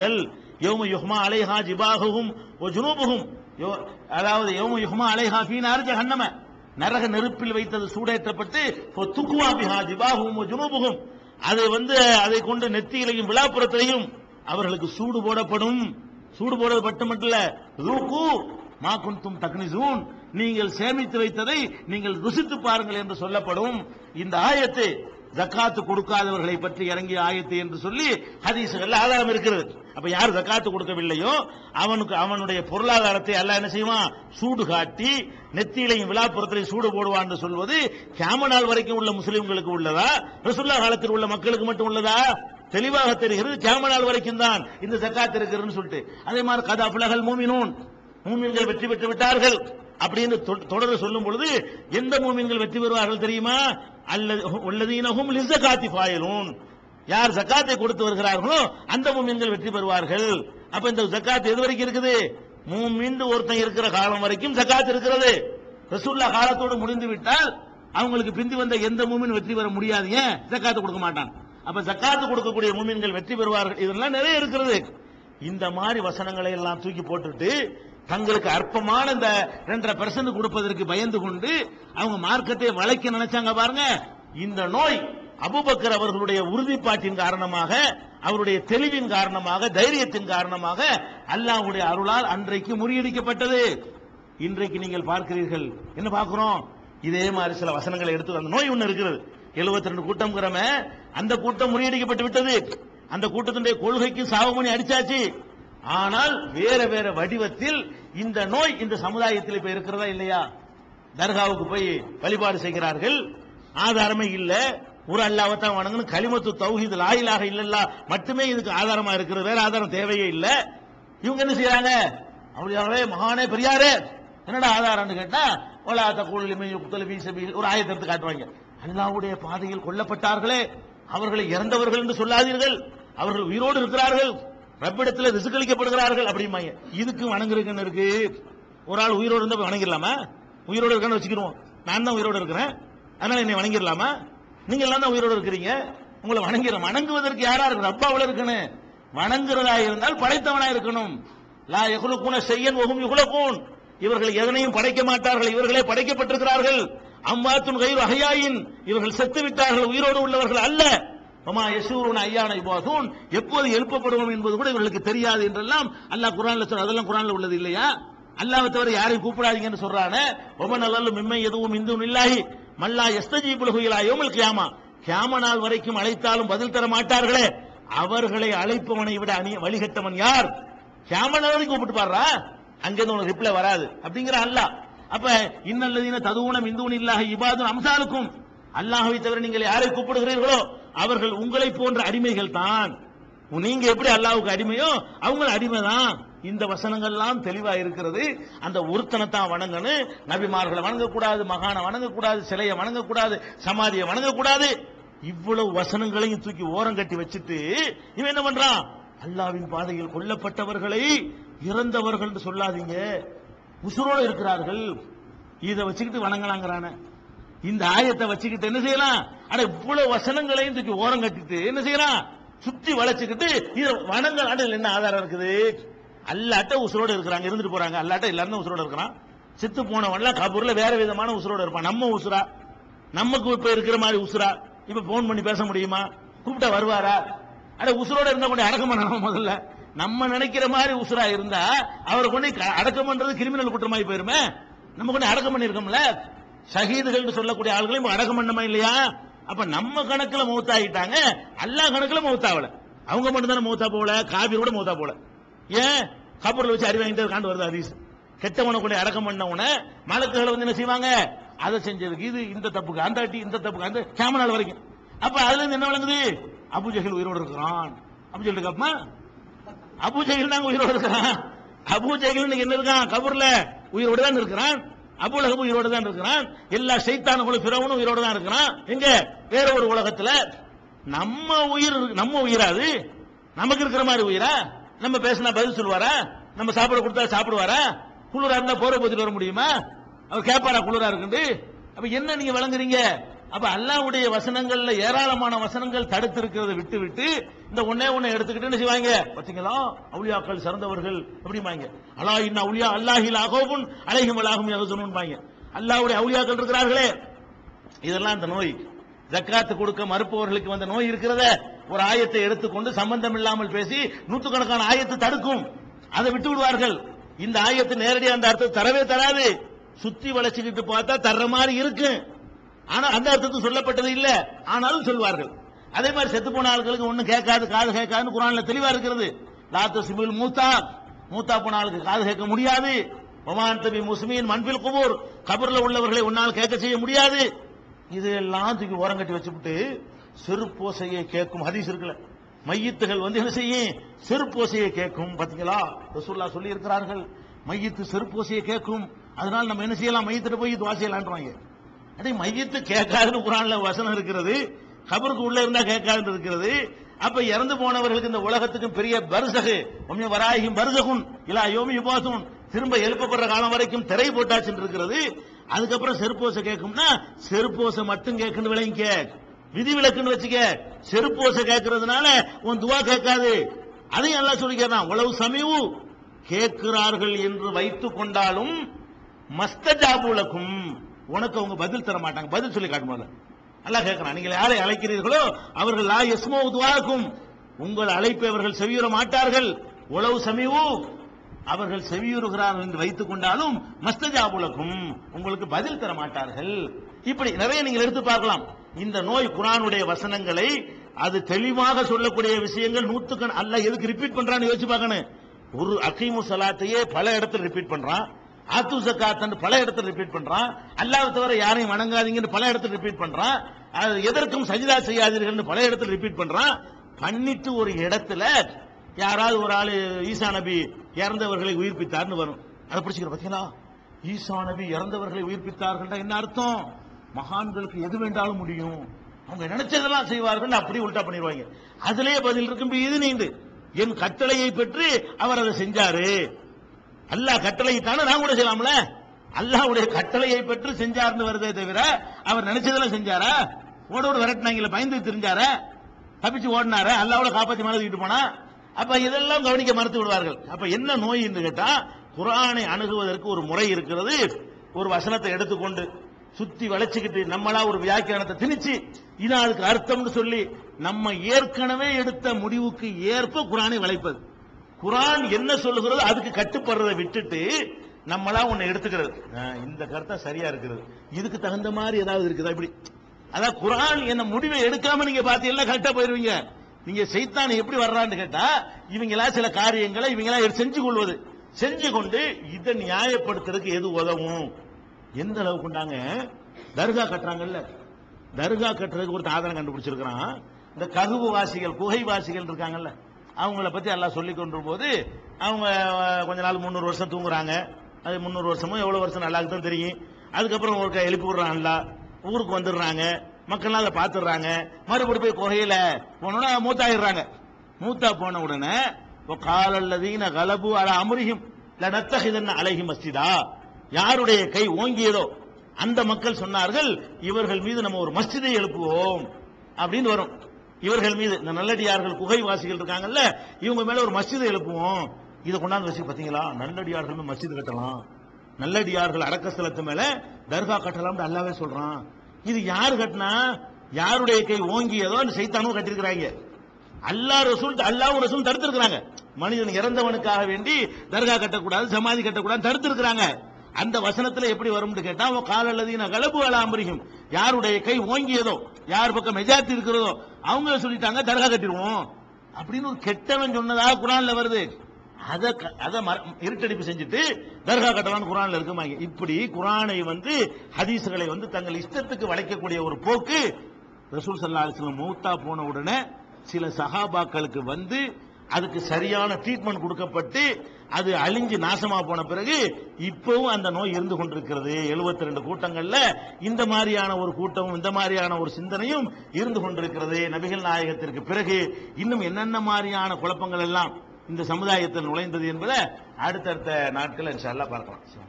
யௌம யுஹ்மா அலைஹா ஜிபாஹும் ஓ ஜுனூபுஹும். யோ- அதாவது யௌம யுஹ்மா அலைஹா ஃபீ நார் ஜஹன்னம. நரக நெருப்பில் வைத்தது சூடேற்றப்பட்டு ஃப துக்வா பிஹா ஜிபாஹும் ஒ ஜுனூபுஹும். அது வந்து அதை கொண்டு நெத்தியிலையும் விழாப்புறத்திலையும் அவர்களுக்கு சூடு போடப்படும். சூடு போடுறது மட்டுமல்ல ரூகு மா குந்தும் தக்னிசூன். நீங்கள் சேமித்து வைத்ததை நீங்கள் ருசித்து பாருங்கள் என்று சொல்லப்படும். இந்த ஆயத்து ஜக்காத்து கொடுக்காதவர்களை பற்றி இறங்கிய ஆயத்து என்று சொல்லி ஹதீசுகள் ஆதாரம் இருக்கிறது. அப்ப யார் ஜக்காத்து கொடுக்கவில்லையோ அவனுக்கு அவனுடைய பொருளாதாரத்தை அல்ல என்ன செய்வான்? சூடு காட்டி நெத்தியிலையும் விழாப்புறத்திலையும் சூடு போடுவான் என்று சொல்வது கேம நாள் வரைக்கும் உள்ள முஸ்லிம்களுக்கு உள்ளதா? ரசுல்லா காலத்தில் உள்ள மக்களுக்கு மட்டும் உள்ளதா? தெளிவாக தெரிகிறது கேம நாள் வரைக்கும் தான் இந்த ஜக்காத் இருக்கிறதுன்னு சொல்லிட்டு. அதே மாதிரி கதா புலகல் மூமினூன். மூமின்கள் வெற்றி பெற்று விட்டார்கள். அப்படின்னு தொ- தொடர்ந்து சொல்லும் பொழுது எந்த மூமின்கள் வெற்றி பெறுவார்கள் தெரியுமா? அல்லது உள்ளதீனஹும் லிஸகாத்தி ஃபாயிலூன். யார் ஜக்காத்தை கொடுத்து வருகிறார்களோ அந்த மூமின்கள் வெற்றி பெறுவார்கள். அப்ப இந்த ஜக்காத் எது வரைக்கும் இருக்குது? மூமின் ஒருத்தன் இருக்கிற காலம் வரைக்கும் ஜக்காத் இருக்கிறது. ரசூல்லா காலத்தோடு முடிந்து விட்டால் அவங்களுக்கு பிந்தி வந்த எந்த மூமின் வெற்றி பெற முடியாது. ஏன்? ஜக்காத்து கொடுக்க மாட்டான். அப்ப ஜக்காத்து கொடுக்கக்கூடிய மூமின்கள் வெற்றி பெறுவார்கள். இதெல்லாம் நிறைய இருக்கிறது. இந்த மாதிரி வசனங்களை எல்லாம் தூக்கி போட்டுட்டு தங்களுக்கு அற்பமான இந்த ரெண்டரை பெர்சன்ட் கொடுப்பதற்கு பயந்து கொண்டு அவங்க மார்க்கத்தை வளைக்க நினைச்சாங்க பாருங்க. இந்த நோய் அபுபக்கர் அவர்களுடைய உறுதிப்பாட்டின் காரணமாக அவருடைய தெளிவின் காரணமாக தைரியத்தின் காரணமாக அல்லாஹ்வுடைய அருளால் அன்றைக்கு முறியடிக்கப்பட்டது. இன்றைக்கு நீங்கள் பார்க்கிறீர்கள். என்ன பார்க்கிறோம்? இதே மாதிரி சில வசனங்களை எடுத்து அந்த நோய் ஒன்று இருக்கிறது. 72 ரெண்டு கூட்டம்ங்கிறம அந்த கூட்டம் முறியடிக்கப்பட்டு விட்டது. அந்த கூட்டத்தினுடைய கொள்கைக்கு சாவமணி அடிச்சாச்சு. ஆனால் வேற வேற வடிவத்தில் இந்த நோய் இந்த சமுதாயத்தில் இப்ப இருக்கிறதா இல்லையா? தர்காவுக்கு போய் வழிபாடு செய்கிறார்கள். ஆதாரமே இல்லை. ஒரு அல்லாவத்தான் வணங்கணும். களிமத்து தௌஹீத் லாயிலாக இல்லல்லா. மட்டுமே இதுக்கு ஆதாரமா இருக்கிறது. வேற ஆதாரம் தேவையே இல்லை. இவங்க என்ன செய்யறாங்க? அப்படியாவே மகானே பெரியாரே என்னடா ஆதாரம்னு கேட்டா ஒலா தக்கூல் யுக்தல் ஃபீ சபீல் ஒரு ஆயத்தை எடுத்து காட்டுவாங்க. அல்லாவுடைய பாதையில் கொல்லப்பட்டார்களே. அவர்களை இறந்தவர்கள் என்று சொல்லாதீர்கள். அவர்கள் உயிரோடு இருக்கிறார்கள். ரப்பிடத்தில் ரிசுக்களிக்கப்படுகிறார்கள் அப்படிம்பாங்க. இதுக்கு வணங்குறதுன்னு இருக்கு. ஒரு ஆள் உயிரோடு இருந்தால் வணங்கிடலாமா? உயிரோடு இருக்கான்னு வச்சுக்கிடுவோம். நான் தான் உயிரோடு இருக்கிறேன். அதனால என்னை வணங்கிடலாமா? நீங்க எல்லாம் தான் உயிரோடு இருக்கிறீங்க. உங்களை வணங்கிற வணங்குவதற்கு யாரா அப்பா அவ்வளோ இருக்கணும். வணங்குறதா இருந்தால் படைத்தவனா இருக்கணும். லா யகுலுக்குன செய்யன் ஒகும் யுகுலக்கூன் இவர்கள் எதனையும் படைக்க மாட்டார்கள். இவர்களே படைக்கப்பட்டிருக்கிறார்கள். அம்மாத்தும் கயிறு அகையாயின் இவர்கள் செத்து விட்டார்கள் உயிரோடு உள்ளவர்கள் அல்ல. ஒமா யசூருன் ஐயான இபாதூன் எப்போது எழுப்பப்படுவோம் என்பது கூட இவர்களுக்கு தெரியாது என்றெல்லாம் அல்லாஹ் குரான்ல சொல்ற அதெல்லாம் குரான்ல உள்ளது இல்லையா? அல்லாவை தவிர யாரையும் கூப்பிடாதீங்கன்னு சொல்றானே. ஒமன் நல்ல மிம்மை எதுவும் இந்துவும் இல்லாஹி மல்லா எஸ்தஜீபுலகு இலா யோமல் கியாமா கியாம நாள் வரைக்கும் அழைத்தாலும் பதில் தர மாட்டார்களே. அவர்களை அழைப்பவனை விட அணி வழிகட்டவன் யார்? கியாம நாள் வரைக்கும் கூப்பிட்டு பாடுறா அங்கிருந்து உனக்கு ரிப்ளை வராது. அப்படிங்கிற அல்லாஹ் அப்ப இன்னல்லதீன ததுவுனம் இந்துவன் இல்லாஹ இபாதுன் அம்சாலுக்கும். அல்லாஹவை தவிர நீங்கள் யாரை கூப்பிடுகிறீர்களோ அவர்கள் உங்களை போன்ற அடிமைகள் தான். நீங்க எப்படி அல்லாவுக்கு அடிமையோ அவங்க அடிமை தான் இந்த வசனங்கள்லாம் தெளிவா இருக்கிறது. அந்த ஒருத்தனை தான் வணங்கணும் நபிமார்களை வணங்கக்கூடாது மகானை வணங்கக்கூடாது சிலையை வணங்கக்கூடாது சமாதியை வணங்கக்கூடாது. இவ்வளவு வசனங்களையும் தூக்கி ஓரம் கட்டி வச்சுட்டு இவன் என்ன பண்றான்? அல்லாவின் பாதையில் கொல்லப்பட்டவர்களை இறந்தவர்கள் என்று சொல்லாதீங்க. உசுரோடு இருக்கிறார்கள். இதை வச்சுக்கிட்டு வணங்கலாங்கிறான. இந்த ஆயத்தை வச்சுக்கிட்டு என்ன செய்யலாம்? ஆனா இவ்வளவு வசனங்களையும் தூக்கி ஓரம் கட்டிட்டு என்ன செய்யலாம்? சுத்தி வளைச்சுக்கிட்டு இது வணங்க ஆண்டுகள் என்ன ஆதாரம் இருக்குது? அல்லாட்ட உசுரோடு இருக்கிறாங்க இருந்துட்டு போறாங்க. அல்லாட்ட எல்லாரும் உசுரோடு இருக்கிறான். செத்து போனவன்லாம் கபூர்ல வேற விதமான உசுரோடு இருப்பான். நம்ம உசுரா? நமக்கு இப்ப இருக்கிற மாதிரி உசுரா? இப்ப போன் பண்ணி பேச முடியுமா? கூப்பிட்டா வருவாரா? அட உசுரோட இருந்தா கொண்டு அடக்கம் பண்ணணும் முதல்ல. நம்ம நினைக்கிற மாதிரி உசுரா இருந்தா அவரை கொண்டு அடக்கம் பண்றது கிரிமினல் குற்றமாயி போயிருமே. நம்ம கொண்டு அடக்கம் பண்ணிருக்கோம்ல ஷஹீதுகள் சொல்லக்கூடிய ஆளுகளையும் அடக்கம் பண்ணமா இல்லையா? அப்ப நம்ம கணக்குல மௌத்தாயிட்டாங்க அல்லா கணக்குல மௌத்தாவல. அவங்க மட்டும் தானே மௌத்தா போல காபி கூட மௌத்தா போல ஏன்? கபூர்ல வச்சு அறி வாங்கிட்டு காண்டு வருது ஹதீஸ். கெட்டவனை கொண்டு அடக்கம் பண்ணவன மலக்குகளை வந்து என்ன செய்வாங்க? அதை செஞ்சதுக்கு இது இந்த தப்புக்கு அந்த அட்டி இந்த தப்புக்கு அந்த கேமரால் வரைக்கும். அப்ப அதுல இருந்து என்ன விளங்குது? அபுஜஹில் உயிரோடு இருக்கிறான். அபுஜஹில் இருக்காப்பா அபுஜஹில் தாங்க உயிரோடு இருக்கிறான். அபுஜஹில் இன்னைக்கு என்ன இருக்கான்? கபூர்ல உயிரோடு தான் இருக்கிறான். அபுலகபு உயிரோடு தான் இருக்கிறான். எல்லா சைத்தானுகளும் பிறவனும் உயிரோடு தான் இருக்கிறான். எங்க வேற ஒரு உலகத்துல நம்ம உயிர் நம்ம உயிராது நமக்கு இருக்கிற மாதிரி உயிரா? நம்ம பேசினா பதில் சொல்லுவாரா? நம்ம சாப்பிட கொடுத்தா சாப்பிடுவாரா? குளிரா இருந்தா போற போதில் வர முடியுமா? அவர் கேட்பாரா குளிரா இருக்குண்டு அப்ப என்ன நீங்க விளங்குறீங்க அப்ப அல்லாவுடைய வசனங்கள்ல ஏராளமான வசனங்கள் தடுத்து இருக்கிறத விட்டு விட்டு இந்த ஒன்னே ஒண்ணு எடுத்துக்கிட்டு செய்வாங்க? பாத்தீங்களா? அவுளியாக்கள் சிறந்தவர்கள் அப்படிம்பாங்க. அலா இன்ன அவுளியா அல்லாஹில் அகோபுன் அலைஹிம் அலாஹும் யகசுனும்பாங்க அல்லாவுடைய அவுளியாக்கள் இருக்கிறார்களே. இதெல்லாம் அந்த நோய். ஜக்காத்து கொடுக்க மறுப்பவர்களுக்கு வந்த நோய் இருக்கிறத ஒரு ஆயத்தை எடுத்துக்கொண்டு சம்பந்தம் இல்லாமல் பேசி நூற்றுக்கணக்கான ஆயத்தை தடுக்கும். அதை விட்டு விடுவார்கள். இந்த ஆயத்து நேரடியாக அந்த அர்த்தம் தரவே தராது. சுத்தி வளைச்சுக்கிட்டு பார்த்தா தர்ற மாதிரி இருக்கு. ஆனால் அந்த அர்த்தத்துக்கு சொல்லப்பட்டது இல்ல. ஆனாலும் சொல்வார்கள். அதே மாதிரி செத்து போன ஆட்களுக்கு ஒண்ணும் கேட்காது காது கேட்காதுன்னு குரான்ல தெளிவா இருக்கிறது. லாத்து சிபில் மூத்தா. மூத்தா போன ஆளுக்கு காது கேட்க முடியாது. ஒமான் தபி முஸ்மீன் மண்பில் குபூர். கபர்ல உள்ளவர்களை உன்னால் கேட்க செய்ய முடியாது. இது எல்லாம் தூக்கி ஓரங்கட்டி வச்சுவிட்டு செருப்போசையை கேட்கும் ஹதீஸ் இருக்குல்ல. மையத்துகள் வந்து என்ன செய்யும்? செருப்போசையை கேட்கும். பாத்தீங்களா? ரசூல்லா சொல்லி இருக்கிறார்கள் மையத்து செருப்போசையை கேட்கும். அதனால நம்ம என்ன செய்யலாம்? மையத்திட்ட போய் துவா செய்யலான்றாங்க. அதை மையத்து கேட்காதுன்னு குரான்ல வசனம் இருக்கிறது. கபருக்கு உள்ள இருந்தா கேட்காதுன்னு இருக்கிறது. அப்ப இறந்து போனவர்களுக்கு இந்த உலகத்துக்கும் பெரிய பருசகு உண்மை வராயும் பருசகுன் இல்லா யோமி யுபாசுன் திரும்ப எழுப்பப்படுற காலம் வரைக்கும் திரை போட்டாச்சுன்னு இருக்கிறது. அதுக்கப்புறம் செருப்போசை கேட்கும்னா செருப்போசை மட்டும் கேட்கணும் விளங்கிக்க விதி விலக்குன்னு வச்சுக்க செருப்போசை கேட்கறதுனால உன் துவா கேட்காது. அதையும் எல்லாம் சொல்லிக்கிறான் உளவு சமீவு. கேட்கிறார்கள் என்று வைத்துக் கொண்டாலும் மஸ்தஜாபுலக்கும் உனக்கு அவங்க பதில் தர மாட்டாங்க. பதில் சொல்லி காட்ட நல்லா அல்லாஹ் கேட்கிறான் நீங்கள் யாரை அழைக்கிறீர்களோ அவர்கள் லா எஸ்மோ துவாக்கும் உங்கள் அழைப்பை அவர்கள் செவியுற மாட்டார்கள். உளவு சமீவு. அவர்கள் செவியுறுகிறார்கள் என்று வைத்துக் கொண்டாலும் மஸ்தஜாபுலக்கும் உங்களுக்கு பதில் தர மாட்டார்கள். இப்படி நிறைய நீங்கள் எடுத்து பார்க்கலாம். இந்த நோய் குரானுடைய வசனங்களை அது தெளிவாக சொல்லக்கூடிய விஷயங்கள் நூத்துக்கண் அல்ல எதுக்கு ரிப்பீட் பண்றான்னு யோசிச்சு பார்க்கணும். ஒரு அகீமு சலாத்தையே பல இடத்துல ரிப்பீட் பண்றான். ஆத்து சக்காத்தன்னு பல இடத்துல ரிப்பீட் பண்றான். அல்லாஹ் தவிர யாரையும் வணங்காதீங்கன்னு பல இடத்துல ரிப்பீட் பண்றான். எதற்கும் சஜிதா செய்யாதீர்கள்னு பல இடத்துல ரிப்பீட் பண்றான். பண்ணிட்டு ஒரு இடத்துல யாராவது ஒரு ஆள் ஈசா நபி இறந்தவர்களை உயிர்ப்பித்தார்னு வரும். அதை பிடிச்சிக்கிற பாத்தீங்களா? ஈசா நபி இறந்தவர்களை உயிர்ப்பித்தார்கள் என்ன அர்த்தம்? மகான்களுக்கு எது வேண்டாலும் முடியும். அவங்க நினைச்சதெல்லாம் செய்வார்கள் அப்படி உல்டா பண்ணிடுவாங்க. அதுலயே பதில் இருக்கும் இது நீண்டு. என் கட்டளையை பெற்று அவர் அதை செஞ்சாரு. அல்லாஹ் கட்டளையிட்டான நான் கூட செய்யலாம்ல? அல்லாஹ்வுடைய கட்டளையை பெற்று செஞ்சார்னு வருதே தவிர அவர் நினைச்சதெல்லாம் செஞ்சாரா? ஓட ஓட விரட்டினாங்களே பயந்து தெரிஞ்சாரா? தப்பிச்சு ஓடினார? அல்லாவோட காப்பாத்தி மேலே தூக்கிட்டு போனா? அப்ப இதெல்லாம் கவனிக்க மறுத்து விடுவார்கள். அப்ப என்ன நோய் என்று கேட்டா குரானை அணுகுவதற்கு ஒரு முறை இருக்கிறது. ஒரு வசனத்தை எடுத்துக்கொண்டு சுத்தி வளைச்சுக்கிட்டு நம்மளா ஒரு வியாக்கியானத்தை திணிச்சு இதான் அதுக்கு அர்த்தம்னு சொல்லி நம்ம ஏற்கனவே எடுத்த முடிவுக்கு ஏற்ப குரானை வளைப்பது. குரான் என்ன சொல்லுகிறதோ அதுக்கு கட்டுப்படுறதை விட்டுட்டு நம்மளா ஒண்ணு எடுத்துக்கிறது. இந்த கருத்தா சரியா இருக்கிறது இதுக்கு தகுந்த மாதிரி ஏதாவது இருக்குதா? இப்படி அதான் குரான் என்ன முடிவை எடுக்காம நீங்க பாத்தீங்கன்னா கரெக்டா போயிருவீங்க. நீங்க செய்தான் எப்படி வர்றான்னு கேட்டா இவங்களா சில காரியங்களை இவங்களா செஞ்சு கொள்வது. செஞ்சு கொண்டு இதை நியாயப்படுத்துறதுக்கு எது உதவும்? எந்த அளவுக்கு கொண்டாங்க தர்கா கட்டுறாங்கல்ல. தர்கா கட்டுறதுக்கு ஒரு ஆதாரம் கண்டுபிடிச்சிருக்கிறான். இந்த ககுவு வாசிகள் குகை வாசிகள் இருக்காங்கல்ல. அவங்கள பற்றி எல்லாம் சொல்லி கொண்டு போது அவங்க கொஞ்ச நாள் முந்நூறு வருஷம் தூங்குறாங்க. அது முந்நூறு வருஷமும் எவ்வளோ வருஷம் நல்லா தான் தெரியும். அதுக்கப்புறம் ஒரு எழுப்பி விடுறான்ல ஊருக்கு வந்துடுறாங்க. மக்கள்லாம் அதை பார்த்துடுறாங்க மறுபடி போய் குகையில போனோன்னா மூத்தாயிடுறாங்க. மூத்தா போன உடனே காலல்லதீன கலபு அல அமுரியும் லனத்தஹிதன் அழகி மஸ்ஜிதா. யாருடைய கை ஓங்கியதோ அந்த மக்கள் சொன்னார்கள் இவர்கள் மீது நம்ம ஒரு மஸ்ஜிதை எழுப்புவோம். அப்படின்னு வரும். இவர்கள் மீது இந்த நல்லடியார்கள் குகைவாசிகள் இருக்காங்கல்ல இவங்க மேல ஒரு மஸ்ஜிதை எழுப்புவோம். இதை கொண்டாந்து வச்சு பாத்தீங்களா நல்லடியார்கள் மேல கட்டலாம். நல்லடியார்கள் அடக்கஸ்தலத்து மேல தர்கா கட்டலாம்னு அல்லாவே சொல்றான். இது யார் கட்டினா? யாருடைய கை ஓங்கியதோ அந்த சைத்தானும் கட்டிருக்கிறாங்க. அல்லா ரசூல் அல்லாவும் ரசூல் தடுத்திருக்கிறாங்க. மனிதன் இறந்தவனுக்காக வேண்டி தர்கா கட்டக்கூடாது சமாதி கட்டக்கூடாது தடுத்திருக்கிறாங்க. அந்த வசனத்துல எப்படி வரும்னு கேட்டா கால அல்லது கலப்பு அலாம்பரிகும் யாருடைய கை ஓங்கியதோ யார் பக்கம் மெஜாரிட்டி இருக்கிறதோ அவங்க சொல்லிட்டாங்க தர்கா கட்டிடுவோம். அப்படின்னு ஒரு கெட்டவன் சொன்னதாக குரான்ல வருது. அதை க- இருட்டடிப்பு செஞ்சுட்டு தர்கா கட்டலாம் குரான்ல இருக்குமாங்க இப்படி குரானை வந்து ஹதீஸ்களை வந்து தங்கள் இஷ்டத்துக்கு வளைக்கக்கூடிய ஒரு போக்கு ரசூல் சல்லா அலிஸ்லம் மூத்தா போன உடனே சில சஹாபாக்களுக்கு வந்து அதுக்கு சரியான ட்ரீட்மெண்ட் கொடுக்கப்பட்டு அது அழிஞ்சு நாசமா போன பிறகு இப்பவும் அந்த நோய் இருந்து கொண்டிருக்கிறது. 72 ரெண்டு கூட்டங்கள்ல இந்த மாதிரியான ஒரு கூட்டமும் இந்த மாதிரியான ஒரு சிந்தனையும் இருந்து கொண்டிருக்கிறது. நபிகள் நாயகத்திற்கு பிறகு இன்னும் என்னென்ன மாதிரியான குழப்பங்கள் எல்லாம் இந்த சமுதாயத்தில் நுழைந்தது என்பதை அடுத்தடுத்த நாட்கள் இன்ஷா பார்க்கலாம்.